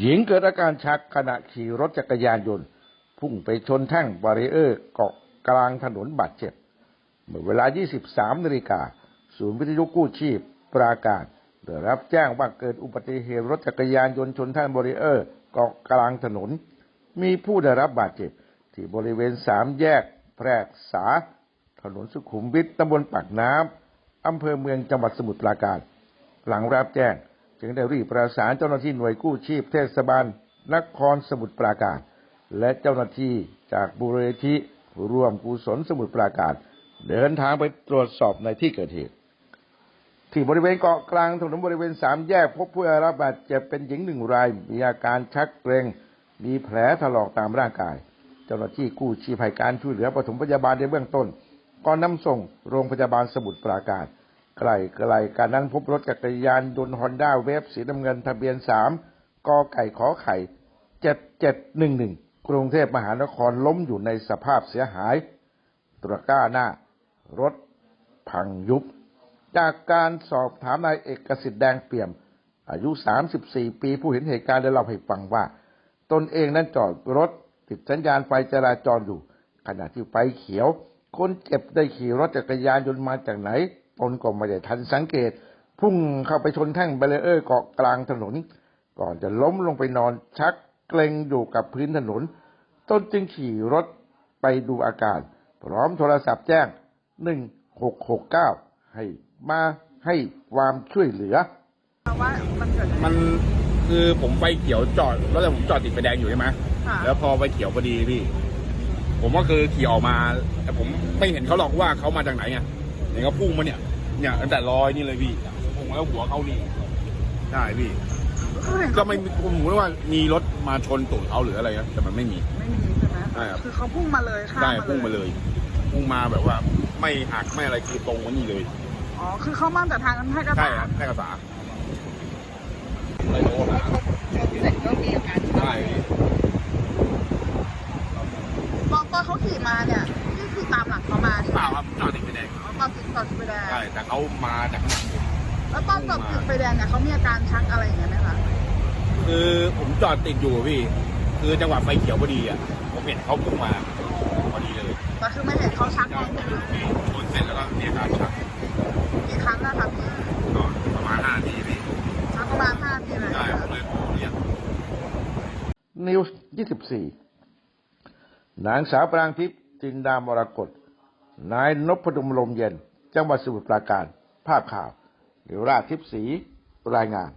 หญิงเกิดอาการชักขณะขี่รถจักรยานยนต์ พุ่งไปชนแท่งบารีเออร์เกาะกลางถนนบาดเจ็บ เมื่อเวลา 23นาฬิกาศูนย์วิทยุกู้ชีพปราการได้รับแจ้งว่าเกิดอุบัติเหตุรถจักรยานยนต์ชนแท่งบารีเออร์เกาะกลางถนน มีผู้ได้รับบาดเจ็บ ที่บริเวณสามแยกแพรกษา ถนนสุขุมวิทตำบลปากน้ำอำเภอเมืองจังหวัดสมุทรปราการ หลังรับแจ้ง จึงได้รีบประสานเจ้าหน้าที่หน่วยกู้ชีพเทศบาลนครสมุทรปราการ และเจ้าหน้าที่จากบูรณธิร่วมกุศลสมุทรปราการ เดินทางไปตรวจสอบในที่เกิดเหตุ ที่บริเวณเกาะกลางถนนบริเวณสามแยกพบผู้ได้รับบาดเจ็บเป็นหญิงหนึ่งราย มีอาการชักเกร็งมีแผลถลอกตามร่างกาย เจ้าหน้าที่กู้ชีพให้การช่วยเหลือปฐมพยาบาลในเบื้องต้นก่อนนำส่งโรงพยาบาลสมุทรปราการ ใกล้ใกลการนั้นพบรถจักรยานยนต์ฮอนด้าเวฟสีน้ำเงินทะเบียนสามกอไก่ขอไข่เจ็ดเจ็ดหนึ่งหนึ่งกรุงเทพมหานครล้มอยู่ในสภาพเสียหายตระก้าหน้ารถพังยุบ จากการสอบถามนายเอกสิทธิ์แดงเปี่ยม อายุ 34 ปีผู้เห็นเหตุการณ์ได้เล่าให้ฟังว่า ตนเองนั้นจอดรถ ติดสัญญาณไฟจราจรอยู่ ขณะที่ไฟเขียว คนเจ็บได้ขี่รถจักรยานยนต์มาจากไหน ตนก็ไม่ได้ทันสังเกต พุ่งเข้าไปชนแท่งแบรีเออร์เกาะกลางถนน ก่อนจะล้มลงไปนอนชักเกร็งอยู่กับพื้นถนน ตนจึงขี่รถไปดูอาการ พร้อมโทรศัพท์แจ้ง 1669 ให้มาให้ความช่วยเหลือ ว่ามันเกิดอะไร มันคือผมไฟเขียวจอดแล้วแต่ผมจอดติดไฟแดงอยู่ใช่ไหมค่ะ แล้วพอไฟเขียวพอดีพี่ ผมก็คือขี่ออกมา แต่ผมไม่เห็นเขาหรอกว่าเขามาจากไหนไง เนี่ยเขาพุ่งมาเนี่ย เนี่ยตั้งแต่รอยนี่เลยพี่พุ่งแล้วหัวเขานี่ใช่พี่คือเห็นก็เขาไม่ผมรู้ว่ามีรถมาชนตูดเขาหรืออะไรนะแต่มันไม่มี ไม่มีใช่ไหมใช่ครับ คือเขาพุ่งมาเลยข้ามได้มาพุ่งมาเลเลยยพุ่งมาแบบว่า ไม่หักไม่อะไรคือตรงมานี่เลยอ๋อคือเขามาแต่ทางนั้นให้กระใช่บะครับแค่กระสาเสร็จก็มีอาการใช่พี่ตอนตอนเขาขี่มาเนี่ยนี่คือตามหลังเขามาใช่ไหเปมล่าครับจอดติดไฟแดงตอนติดตอนติดไฟแดงใช่แต่เขามาจากข้างหลังผมแล้วตอนตอนติดไฟแดงเนี่ยเขามีอาการชักอะไรอย่างเงี้ยไหมคะคือผมจอดติดอยู่อะพี่ คือจังหวะไฟเขียวพอดีอะผมเห็นเขาพุ่งมาพอดีเลยแต่คือไม่เห็นเขาชักตใช่อนติดอยู่ชนเสร็จแล้วก็มีอาการชักกี่ครั้งนะคะพี่ก็ประมาณห้าทีพี่ชักประมาณห้าทีเลยใช่ผมเลยเรียกนิวส์24นางสาวปรางทิพย์ จินดามรกตนายนพดลลมเย็น จังหวัดสมุทรปราการ ภาพข่าวเดี๋ยวราชทิพย์ศรีรายงาน